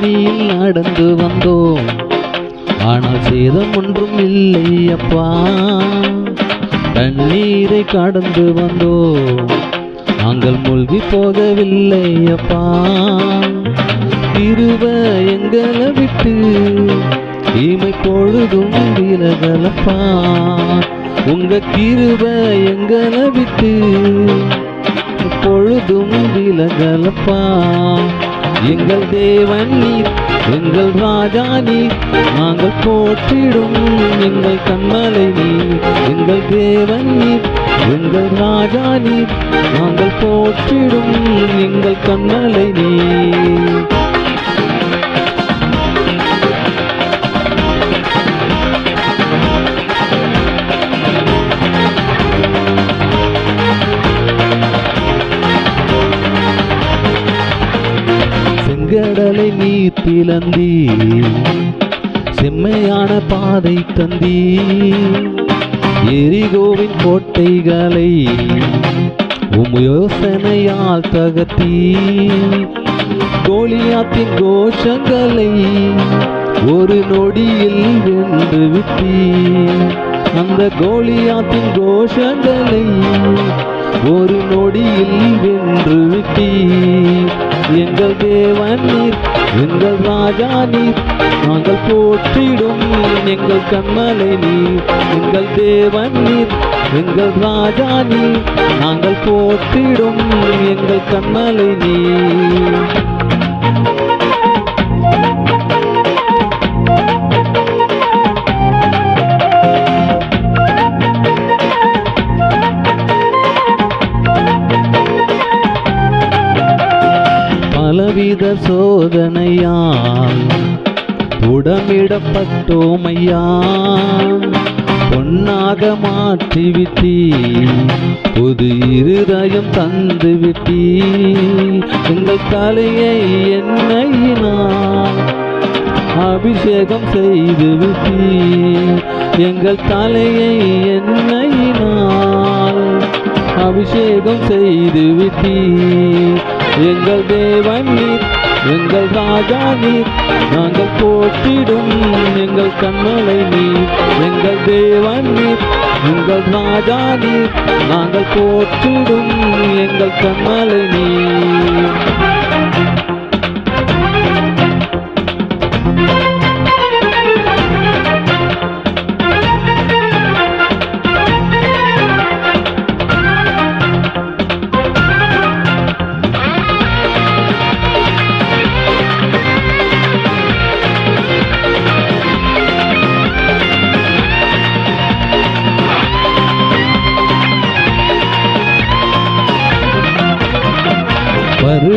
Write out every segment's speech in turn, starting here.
அக்கினியில் நடந்து வந்தோம். ஆனால் சேதம் ஒன்றும் இல்லை அப்பா தண்ணீரை கடந்து வந்தோம். நாங்கள் மூழ்கி போகவில்லை அப்பா திருவ எங்களை விட்டு இமை பொழுதும் விலகலப்பா. உங்க கிருப எங்களை விட்டு பொழுதும் விலகலப்பா. எங்கள் தேவன் நீர் எங்கள் ராஜா நீர். நாங்கள் போற்றிடும் எங்கள் கண்மலை நீர். எங்கள் தேவன் நீர் எங்கள் ராஜா நீர். நாங்கள் போற்றிடும் எங்கள் கண்மலை நீர். கடலை நீ திளந்தி செம்மையான பாதை தந்தி எரிகோவின் கோட்டைகளை உம் யோசனையால் தகர்த்தி கோலியாத்தின் கோஷங்களை ஒரு நொடியில் வென்று விட்டி அந்த கோலியாத்தின் கோஷங்களை ஒரு நொடியில் வென்று விட்டி எங்கள் தேவன் நீர் எங்கள் ராஜா நீர் நாங்கள் போற்றிடும் எங்கள் கண்மலை நீர். எங்கள் தேவன் நீர் எங்கள் ராஜா நீர் நாங்கள் போற்றிடும் எங்கள் கண்மலை நீர். பலவித சோதனையால் உடமிடப்பட்டோமையா. பொன்னாக மாற்றிவிட்டி புது இருதயம் தந்துவிட்டி எங்கள் தலையை என்னையினால் அபிஷேகம் செய்துவிட்டி எங்கள் தலையை என்னையினால் அபிஷேகம் செய்துவிட்டி எங்கள் தேவன் நீர் எங்கள் ராஜா நீர். நாங்கள் போற்றிடும் எங்கள் கண்மலை நீர். எங்கள் தேவன் நீர் எங்கள் ராஜா நீர். நாங்கள் போற்றிடும் எங்கள் கண்மலை நீர்.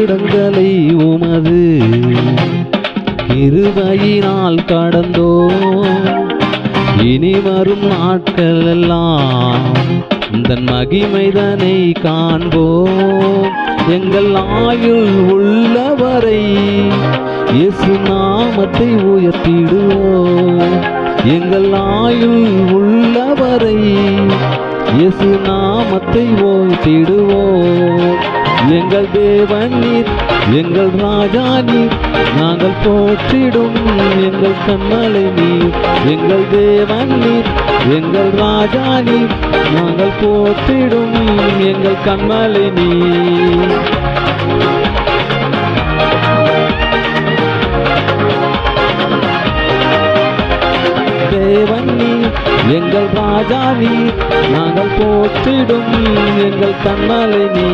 வருடங்களை உமது இருவையினால் கடந்தோ இனி வரும் நாட்கள் எல்லாம் இந்த மகிமைதனை காண்போம். எங்கள் ஆயுள் உள்ளவரை இயேசு நாமத்தை உயர்த்திடுவோம். எங்கள் ஆயுள் உள்ளவரை இயேசு நாமத்தை உயர்த்திடுவோம். எங்கள் தேவன் நீர் எங்கள் ராஜா நீர். நாங்கள் போற்றிடும் எங்கள் கண்மலை நீர். எங்கள் தேவன் நீர் எங்கள் ராஜா நீர். நாங்கள் போற்றிடும் எங்கள் கண்மலை நீர். தேவன் நீர் எங்கள் ராஜா நீர் நாங்கள் போற்றிடும் எங்கள் தன்னலை நீ